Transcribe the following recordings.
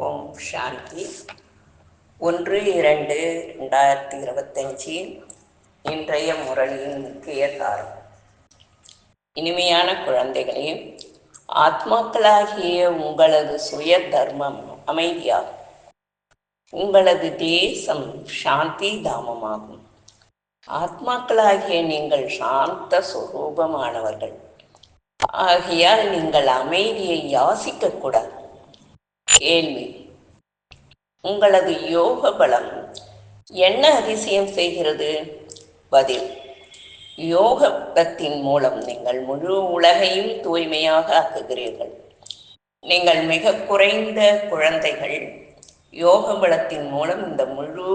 ஓம் சாந்தி. ஒன்று இரண்டு ரெண்டாயிரத்தி இருபத்தஞ்சி. இன்றைய முரளியின் முக்கிய காரணம் இனிமையான குழந்தைகளே ஆத்மாக்களாகிய உங்களது சுய தர்மம் அமைதியாகும். உங்களது தேசம் சாந்தி தாமமாகும் ஆத்மாக்களாகிய நீங்கள் சாந்த சுரூபமானவர்கள். ஆகையால் நீங்கள் அமைதியை யாசிக்கக்கூடாது கேள்வி. உங்களது யோக பலம் என்ன அதிசயம் செய்கிறது? பதில் யோக பலத்தின் மூலம் நீங்கள் முழு உலகையும் தூய்மையாக ஆக்குகிறீர்கள். நீங்கள் மிக குறைந்த குழந்தைகள். யோக பலத்தின் மூலம் இந்த முழு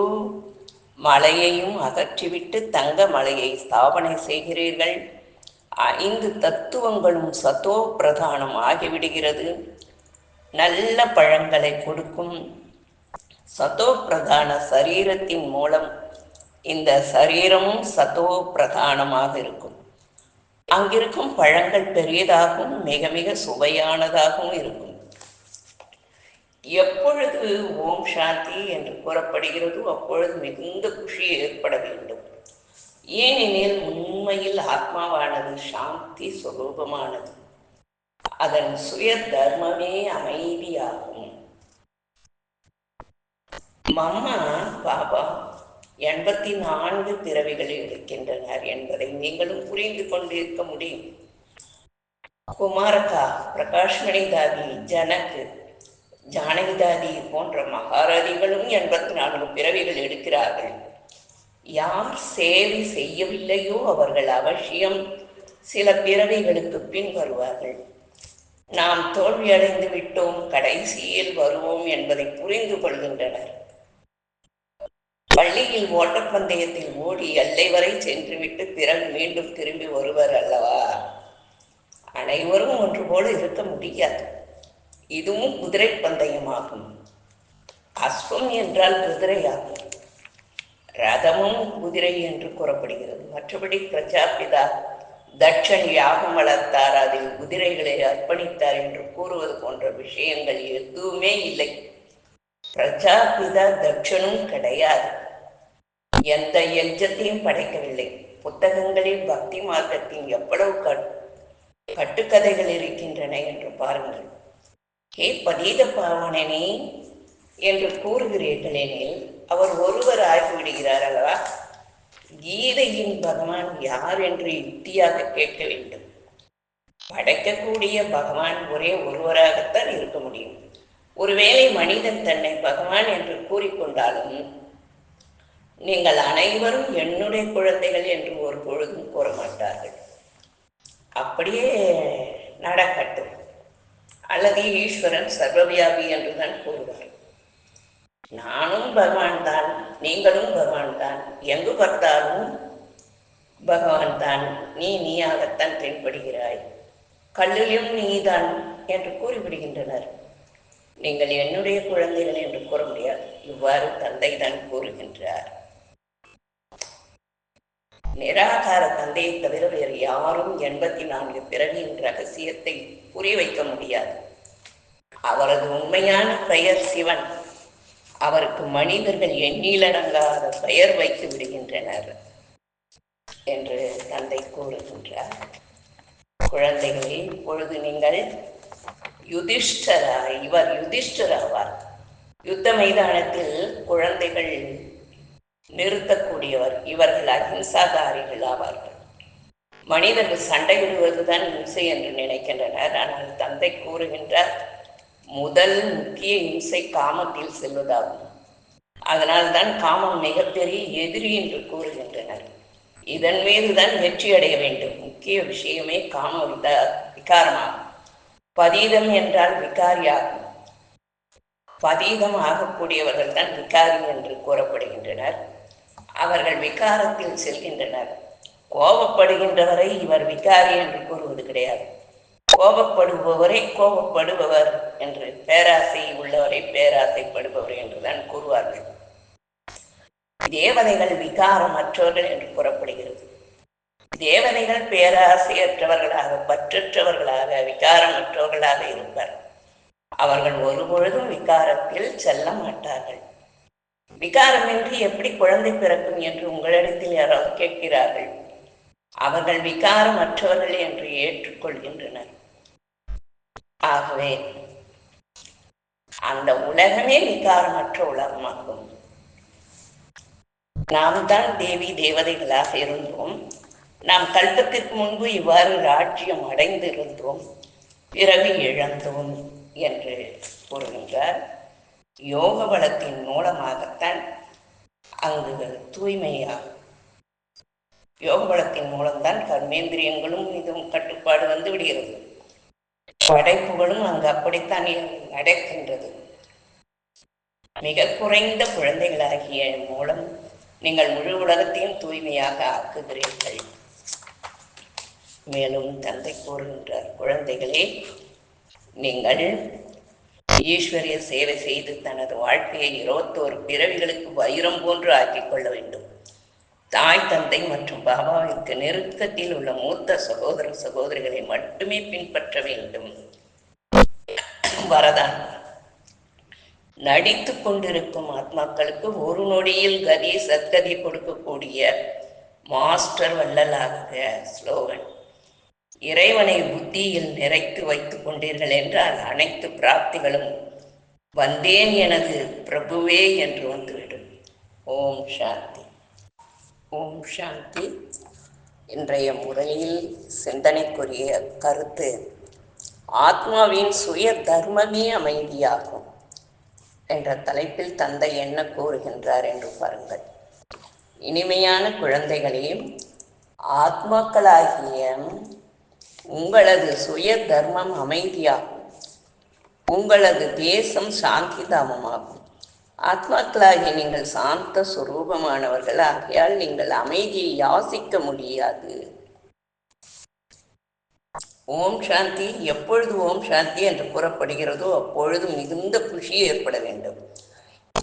மலையையும் அகற்றிவிட்டு தங்க மலையை ஸ்தாபனை செய்கிறீர்கள். ஐந்து தத்துவங்களும் சத்தோ பிரதானம் ஆகிவிடுகிறது. நல்ல பழங்களை கொடுக்கும் சதோ பிரதான சரீரத்தின் மூலம் இந்த சரீரமும் சதோ பிரதானமாக இருக்கும். அங்கிருக்கும் பழங்கள் பெரியதாகவும் மிக மிக சுவையானதாகவும் இருக்கும். எப்பொழுது ஓம் சாந்தி என்று கூறப்படுகிறதோ அப்பொழுது மிகுந்த குஷி ஏற்பட வேண்டும். ஏனெனில் உண்மையில் ஆத்மாவானது சாந்தி சுரூபமானது. அதன் சுய தர்மமே அமைதியாகும். மம்மா பாபா எண்பத்தி நான்கு பிறவிகள் இருக்கின்றனர் என்பதை நீங்களும் புரிந்து கொண்டிருக்க முடியும். குமாரகா பிரகாஷ்மணி தாதி ஜனக்கு ஜானகிதாதி போன்ற மகாரதிகளும் எண்பத்தி நான்கு பிறவிகள் எடுக்கிறார்கள். யார் சேவை செய்யவில்லையோ அவர்கள் அவசியம் சில பிறவிகளுக்கு பின் வருவார்கள். நாம் தோல்வியடைந்து விட்டோம் கடைசியில் வருவோம் என்பதை புரிந்து கொள்கின்றனர். பள்ளியில் ஓட்டப்பந்தயத்தில் ஓடி எல்லை வரை சென்றுவிட்டு பிறகு மீண்டும் திரும்பி வருவர் அல்லவா? அனைவரும் ஒன்று போல இருக்க முடியாது. இதுவும் குதிரை பந்தயமாகும். அஸ்வம் என்றால் குதிரையாகும். ரதமும் குதிரை என்று கூறப்படுகிறது. மற்றபடி பிரஜாபிதா தட்சன் யாகம் வளர்த்தார். அதில் குதிரைகளை அர்ப்பணித்தார் என்று கூறுவது போன்ற விஷயங்கள் எதுவுமே இல்லை. பிரஜாபிதா தட்சனும் கிடையாது. எந்த எஞ்சத்தையும் படைக்கவில்லை. புத்தகங்களில் பக்தி மார்க்கத்தின் எவ்வளவு கட்டுக்கதைகள் இருக்கின்றன என்று பாருங்கள். ஹே பதீத பாவனனே என்று கூறுகிறீர்கள் எனில் அவர் ஒருவர் ஆகிவிடுகிறார் அல்லவா? கீதையின் பகவான் யார் என்று யுக்தியாக கேட்க வேண்டும். படைக்கக்கூடிய பகவான் ஒரே ஒருவராகத்தான் இருக்க முடியும். ஒருவேளை மனிதன் தன்னை பகவான் என்று கூறிக்கொண்டாலும் நீங்கள் அனைவரும் என்னுடைய குழந்தைகள் என்று ஒரு பொழுதும் கூற மாட்டார்கள் அப்படியே நடக்கட்டும். அல்லது ஈஸ்வரன் சர்வவியாபி என்றுதான் கூறுவார். நானும் பகவான் தான் நீங்களும் பகவான் தான் எங்கு பார்த்தாலும் பகவான் தான் நீ நீயாகத்தான் தென்படுகிறாய். கல்லிலும் நீதான் என்று கூறிவிடுகின்றனர். நீங்கள் என்னுடைய குழந்தைகள் என்று கூற முடியாது. இவ்வாறு தந்தை தான் கூறுகின்றார். நிராகார தந்தையை தவிர வேறு யாரும் எண்பத்தி நான்கு பிறவியின் ரகசியத்தை புரிய வைக்க முடியாது. அவரது உண்மையான பெயர் சிவன். அவருக்கு மனிதர்கள் எண்ணிலடங்காத பெயர் வைத்து விடுகின்றனர் என்று தந்தை கூறுகின்றார். குழந்தைகளே இப்பொழுது நீங்கள் யுதிஷ்டரா இவர் யுதிஷ்டராவார் யுத்த மைதானத்தில் குழந்தைகள் நிறுத்தக்கூடியவர் இவர்கள் அஹிம்சாதாரிகள் ஆவார்கள். மனிதர்கள் சண்டையிடுவதுதான் இசை இம்சை என்று நினைக்கின்றனர். ஆனால் தந்தை கூறுகின்றார் முதல் முக்கிய இம்சை காமத்தில் செல்வதாகும். அதனால்தான் காமம் மிகப்பெரிய எதிரி என்று கூறுகின்றனர். இதன் மீதுதான் வெற்றி அடைய வேண்டும். முக்கிய விஷயமே காம வித விகாரமாகும். பதீதம் என்றால் விகாரியாகும். பதீதம் ஆகக்கூடியவர்கள் தான் விகாரி என்று கூறப்படுகின்றனர். அவர்கள் விகாரத்தில் செல்கின்றனர். கோபப்படுகின்றவரை இவர் விகாரி என்று கூறுவது கிடையாது. கோபப்படுபவரை கோபப்படுபவர் என்று பேராசை உள்ளவரை பேராசைப்படுபவர் என்றுதான் கூறுவார்கள். தேவதைகள் விகாரமற்றவர்கள் என்று கூறப்படுகிறது. தேவதைகள் பேராசையற்றவர்களாக பற்றற்றவர்களாக விகாரமற்றவர்களாக இருப்பார். அவர்கள் ஒருபொழுதும் விகாரத்தில் செல்ல மாட்டார்கள். விகாரமின்றி எப்படி குழந்தை பிறக்கும் என்று உங்களிடத்தில் யாராவது கேட்கிறார்கள்? அவர்கள் விகாரமற்றவர்கள் என்று ஏற்றுக்கொள்கின்றனர். ஆகவே அந்த உலகமே விகாரமற்ற உலகமாகும். நாம் தான் தேவி தேவதைகளாக இருந்தோம். நாம் கல்பத்திற்கு முன்பு இவ்வாறு ராஜ்யம் அடைந்திருந்தோம். பிறகு இழந்தோம் என்று கூறுகின்றார். யோக பலத்தின் மூலமாகத்தான் அங்கு தூய்மையாகும் யோக பலத்தின் மூலம்தான் கர்மேந்திரியங்களும் இதுவும் கட்டுப்பாடு வந்து விடுகிறது. படைப்புகளும் அங்கு அப்படித்தான் நடக்கின்றது. மிக குறைந்த குழந்தைகளாகிய மூலம் நீங்கள் முழு உலகத்தையும் தூய்மையாக ஆக்குகிறீர்கள். மேலும் தந்தை கூறுகின்றார் குழந்தைகளே நீங்கள் ஈஸ்வரிய சேவை செய்து தனது வாழ்க்கையை இருபத்தோரு பிறவிகளுக்கு வைரம் போன்று ஆக்கிக் கொள்ள வேண்டும். தாய் தந்தை மற்றும் பாபாவிற்கு நெருக்கத்தில் உள்ள மூத்த சகோதர சகோதரிகளை மட்டுமே பின்பற்ற வேண்டும். வரதான் நடித்து கொண்டிருக்கும் ஆத்மாக்களுக்கு ஒரு நொடியில் கதி சத்கதி கொடுக்கக்கூடிய மாஸ்டர் வள்ளலாக ஸ்லோகன். இறைவனை புத்தியில் நிறைத்து வைத்துக் கொண்டீர்கள் என்றால் அனைத்து பிராப்திகளும் வந்தேன் எனது பிரபுவே என்று வந்துவிடும். ஓம் சாந்தி. ஓம் சாந்தி. இன்றைய முறையில் சிந்தனைக்குரிய கருத்து ஆத்மாவின் சுய தர்மமே அமைதியாகும் என்ற தலைப்பில் தந்தை என்ன கூறுகின்றார் என்று பாருங்கள். இனிமையான குழந்தைகளையும் ஆத்மாக்களாகிய உங்களது சுய தர்மம் அமைதியாகும். உங்களது தேசம் சாந்தி தாமமாகும் ஆத்மாக்களாகி நீங்கள் சாந்த சுரூபமானவர்கள். ஆகையால் நீங்கள் அமைதியை யாசிக்க முடியாது. ஓம் சாந்தி. எப்பொழுது ஓம் சாந்தி என்று கூறப்படுகிறதோ அப்பொழுது மிகுந்த குஷி ஏற்பட வேண்டும்.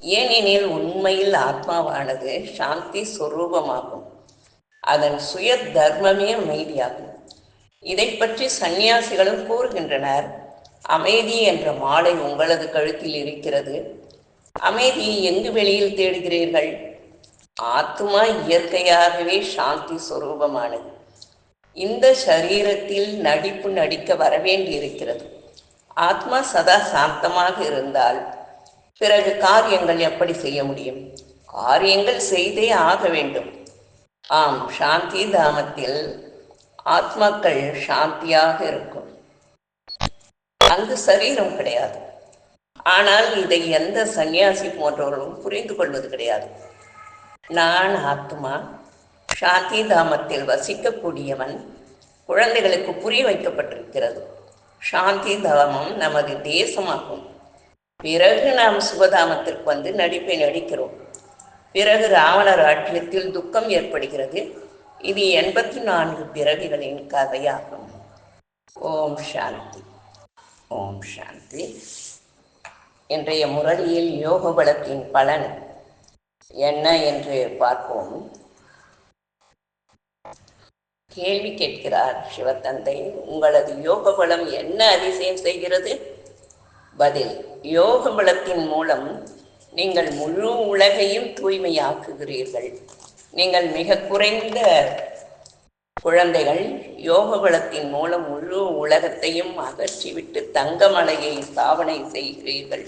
ஏனெனில் உண்மையில் ஆத்மாவானது சாந்தி சுரூபமாகும். அதன் சுய தர்மமே அமைதியாகும். இதை பற்றி சந்நியாசிகளும் கூறுகின்றனர். அமைதி என்ற மாலை உங்களது கழுத்தில் இருக்கிறது. அமைதியை எங்கு வெளியில் தேடுகிறீர்கள்? ஆத்மா இயற்கையாகவே சாந்தி சுரூபமானது. இந்த சரீரத்தில் நடிப்பு நடிக்க வரவேண்டியிருக்கிறது. ஆத்மா சதா சாந்தமாக இருந்தால் பிறகு காரியங்கள் எப்படி செய்ய முடியும்? காரியங்கள் செய்தே ஆக வேண்டும். ஆம் சாந்தி தாமத்தில் ஆத்மாக்கள் சாந்தியாக இருக்கும். அங்கு சரீரம் கிடையாது. ஆனால் இதை எந்த சந்நியாசி போன்றவர்களும் புரிந்து கொள்வது கிடையாது. நான் ஆத்மா சாந்தி தாமத்தில் வசிக்கக்கூடியவன் குழந்தைகளுக்கு புரிய வைக்கப்பட்டிருக்கிறது. சாந்தி தாமம் நமது தேசமாகும். பிறகு நாம் சுபதாமத்திற்கு வந்து நடிப்பை நடிக்கிறோம். பிறகு ராவணர் ஆட்சியத்தில் துக்கம் ஏற்படுகிறது. இது எண்பத்தி நான்கு பிறவிகளின் கதையாகும். ஓம் சாந்தி. ஓம் சாந்தி. இன்றைய முரளியில் யோக பலத்தின் பலன் என்ன என்று பார்ப்போம். கேள்வி கேட்கிறார் சிவத்தந்தை உங்களது யோக பலம் என்ன அதிசயம் செய்கிறது? பதில் யோக பலத்தின் மூலம் நீங்கள் முழு உலகையும் தூய்மையாக்குகிறீர்கள். நீங்கள் மிக குறைந்த குழந்தைகள் யோக பலத்தின் மூலம் முழு உலகத்தையும் அகற்றிவிட்டு தங்கமலையை சாவனை செய்கிறீர்கள்.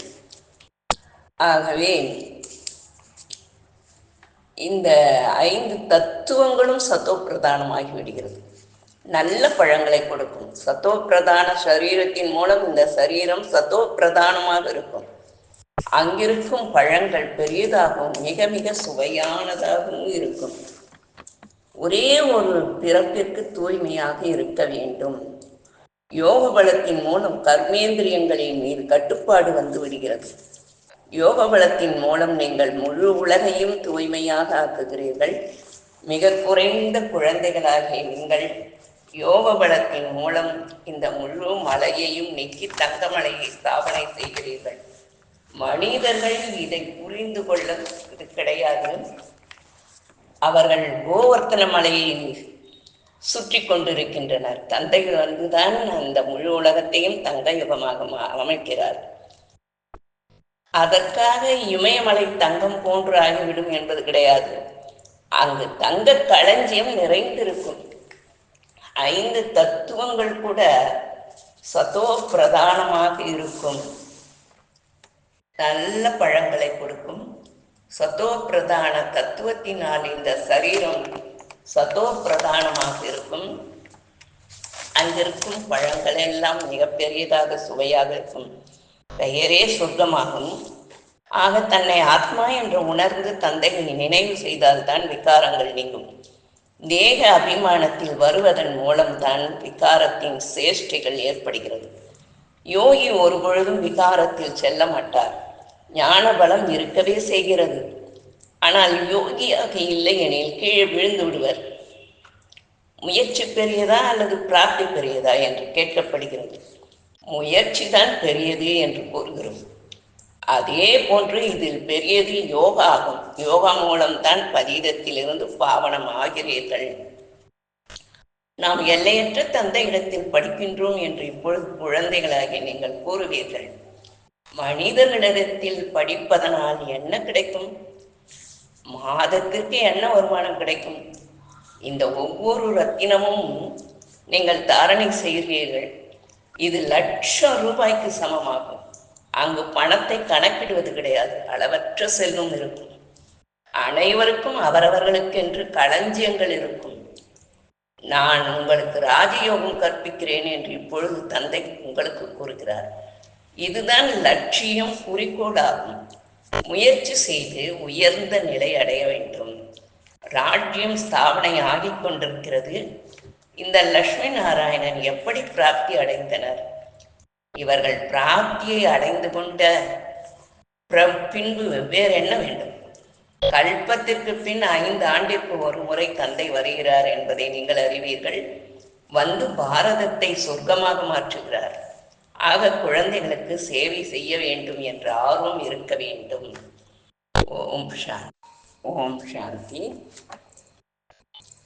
ஆகவே இந்த ஐந்து தத்துவங்களும் சத்தோ பிரதானமாகி விடுகிறது. நல்ல பழங்களை கொடுக்கும். சத்தோ பிரதான சரீரத்தின் மூலம் இந்த சரீரம் சத்தோ பிரதானமாக இருக்கும். அங்கிருக்கும் பழங்கள் பெரியதாகவும் மிக மிக சுவையானதாகவும் இருக்கும். ஒரே ஒரு பிறப்பிற்கு தூய்மையாக இருக்க வேண்டும். யோக பலத்தின் மூலம் கர்மேந்திரியங்களின் மீது கட்டுப்பாடு வந்து விடுகிறது. யோக பலத்தின் மூலம் நீங்கள் முழு உலகையும் தூய்மையாக ஆக்குகிறீர்கள். மிக குறைந்த குழந்தைகளாகிய நீங்கள் யோக பலத்தின் மூலம் இந்த முழு மலையையும் நீக்கி தங்கமலையை ஸ்தாபனை செய்கிறீர்கள். மனிதர்கள் இதை புரிந்து கொள்ள கிடையாது. அவர்கள் கோவர்த்தன மலையை சுற்றி கொண்டிருக்கின்றனர். தந்தை வந்துதான் அந்த முழு உலகத்தையும் தங்க யுகமாக மா- அமைக்கிறார். அதற்காக இமயமலை தங்கம் போன்று ஆகிவிடும் என்பது கிடையாது. அங்கு தங்க களஞ்சியம் நிறைந்திருக்கும். ஐந்து தத்துவங்கள் கூட சதோ பிரதானமாக இருக்கும். நல்ல பழங்களை கொடுக்கும். சதோ பிரதான தத்துவத்தினால் இந்த சரீரம் சதோ பிரதானமாக இருக்கும். அங்கிருக்கும் பழங்கள் எல்லாம் மிகப்பெரியதாக சுவையாக இருக்கும். பெயரே சொர்க்கமாகும். ஆக தன்னை ஆத்மா என்று உணர்ந்து தந்தையை நினைவு செய்தால்தான் விகாரங்கள் நீங்கும். தேக அபிமானத்தில் வருவதன் மூலம்தான் விகாரத்தின் சேஷ்டைகள் ஏற்படுகிறது. யோகி ஒரு பொழுதும் விகாரத்தில் செல்ல மாட்டார். ஞான பலம் இருக்கவே செய்கிறது. ஆனால் யோகியாக இல்லை எனில் கீழே விழுந்து விடுவர். முயற்சி பெரியதா அல்லது பிராப்தி பெரியதா என்று கேட்கப்படுகிறது. முயற்சி தான் பெரியது என்று கூறுகிறோம். அதே போன்று இதில் பெரியது யோகா ஆகும். யோகா மூலம்தான் பதீதத்திலிருந்து பாவனம் ஆகிறீர்கள். நாம் எல்லையற்ற தந்தை இடத்தில் படிக்கின்றோம் என்று இப்பொழுது குழந்தைகளாகி நீங்கள் கூறுவீர்கள். மனிதர்களிடத்தில் படிப்பதனால் என்ன கிடைக்கும்? மாதத்திற்கு என்ன வருமானம் கிடைக்கும்? இந்த ஒவ்வொரு ரத்தினமும் நீங்கள் தாரணை செய்கிறீர்கள். இது லட்சம் ரூபாய்க்கு சமமாகும். அங்கு பணத்தை கணக்கிடுவது கிடையாது. அளவற்ற செல்வம் இருக்கும். அனைவருக்கும் அவரவர்களுக்கென்று களஞ்சியங்கள் இருக்கும். நான் உங்களுக்கு ராஜயோகம் கற்பிக்கிறேன் என்று இப்பொழுது தந்தை உங்களுக்கு கூறுகிறார். இதுதான் லட்சியம் குறிக்கோளாகும். முயற்சி செய்து உயர்ந்த நிலை அடைய வேண்டும். ராஜ்யம் ஸ்தாபனை ஆகிக் கொண்டிருக்கிறது. இந்த லட்சுமி நாராயணன் எப்படி பிராப்தி அடைந்தனர்? இவர்கள் பிராப்தியை அடைந்து கொண்ட பின்பு வெவ்வேறு என்ன வேண்டும்? கல்பத்திற்கு பின் ஐந்து ஆண்டிற்கு ஒரு முறை தந்தை வருகிறார் என்பதை நீங்கள் அறிவீர்கள். வந்து பாரதத்தை சொர்க்கமாக மாற்றுகிறார். ஆக குழந்தைகளுக்கு சேவை செய்ய வேண்டும் என்ற ஆர்வம் இருக்க வேண்டும். ஓம் சாந்தி. ஓம் சாந்தி.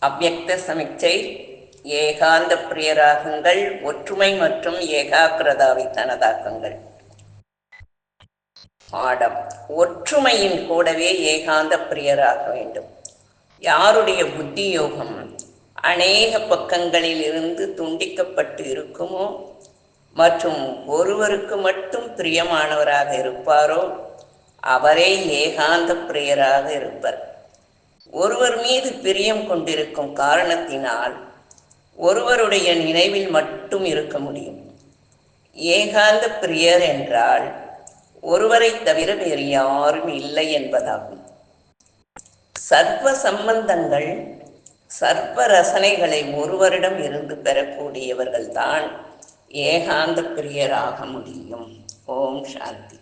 அவ்யக்த சமிச்சை ஏகாந்த பிரியராகுங்கள். ஒற்றுமை மற்றும் ஏகாகிரதாவை தனதாக்குங்கள் பாடம். ஒற்றுமையின் கூடவே ஏகாந்த பிரியராக வேண்டும். யாருடைய புத்தி யோகம் அநேக பக்கங்களில் இருந்து துண்டிக்கப்பட்டு இருக்குமோ மற்றும் ஒருவருக்கு மட்டும் பிரியமானவராக இருப்பாரோ அவரே ஏகாந்த பிரியராக இருப்பர். ஒருவர் மீது பிரியம் கொண்டிருக்கும் காரணத்தினால் ஒருவருடைய நினைவில் மட்டும் இருக்க முடியும். ஏகாந்த பிரியர் என்றால் ஒருவரை தவிர வேறு யாரும் இல்லை என்பதாகும். சர்வ சம்பந்தங்கள் சர்வ ரசனைகளை ஒருவரிடம் இருந்து பெறக்கூடியவர்கள்தான் ஏகாந்த பிரியராக முடியும். ஓம் சாந்தி.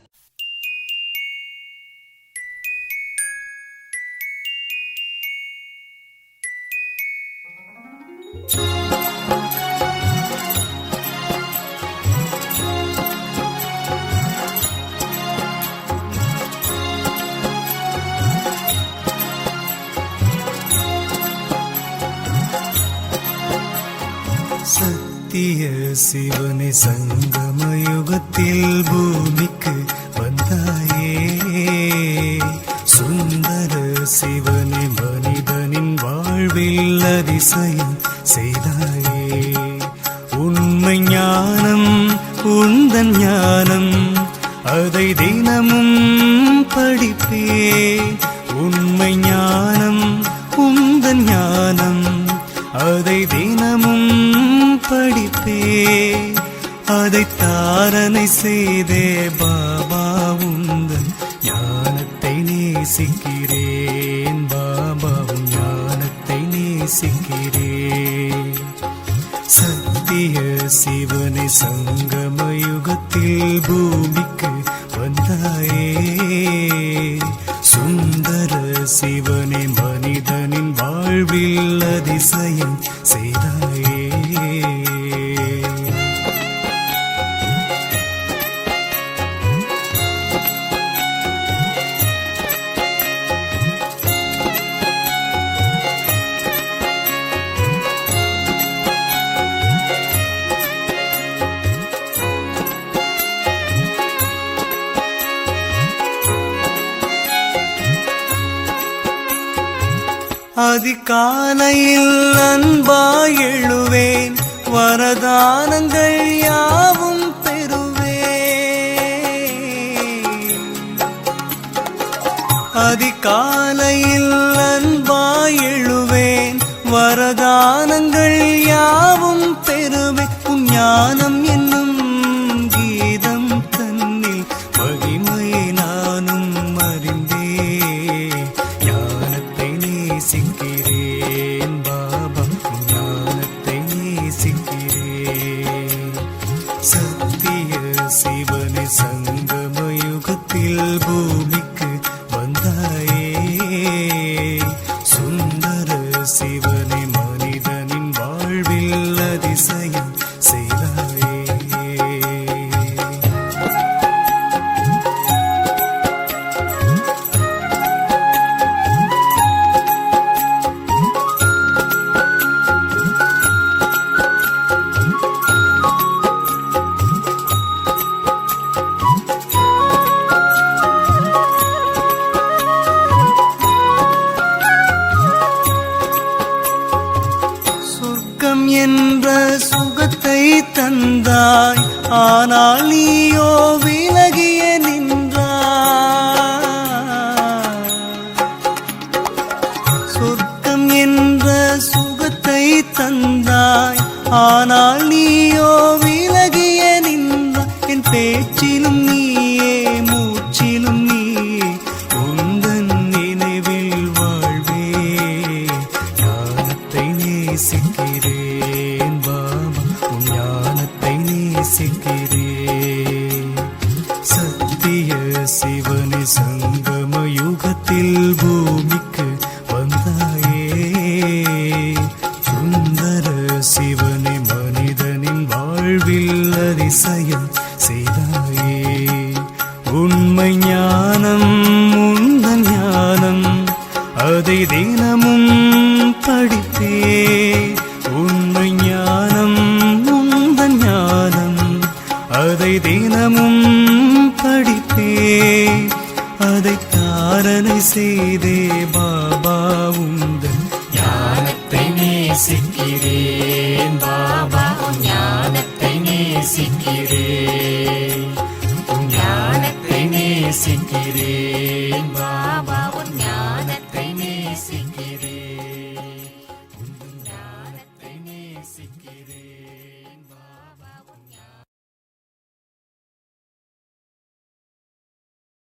சத்திய சிவனை சங்கமயுகத்தில் பூமிக்கு வந்தாயே. சுந்தர சிவனை மனிதனின் வாழ்வில் அதிசயம் செய்தாயே. உண்மை ஞானம் உந்தன் ஞானம் அதை தினமும் படிப்பே. உண்மை ஞானம் உந்தன் ஞானம் அதை தினம் தாரணை செய்தே பா அதிகாலையில் அன்பாய் எழுவேன். வரதானங்கள் யாவும் பெறுவேன். அதிகாலையில் அன்பாய் எழுவேன். வரதானங்கள் ভূমি முகத்தை தந்தாய். ஆனால் நீயோ விலகிய நீ அதை தினமும் படித்தே அதை தாரணை செய்தே பாபா உந்தன் ஞானத்தை நேசிக்கிறேன் பாபா ஞானத்தை நேசிக்கிறேன். ஞானத்தை நேசிக்கிறேன் பாபா ஞான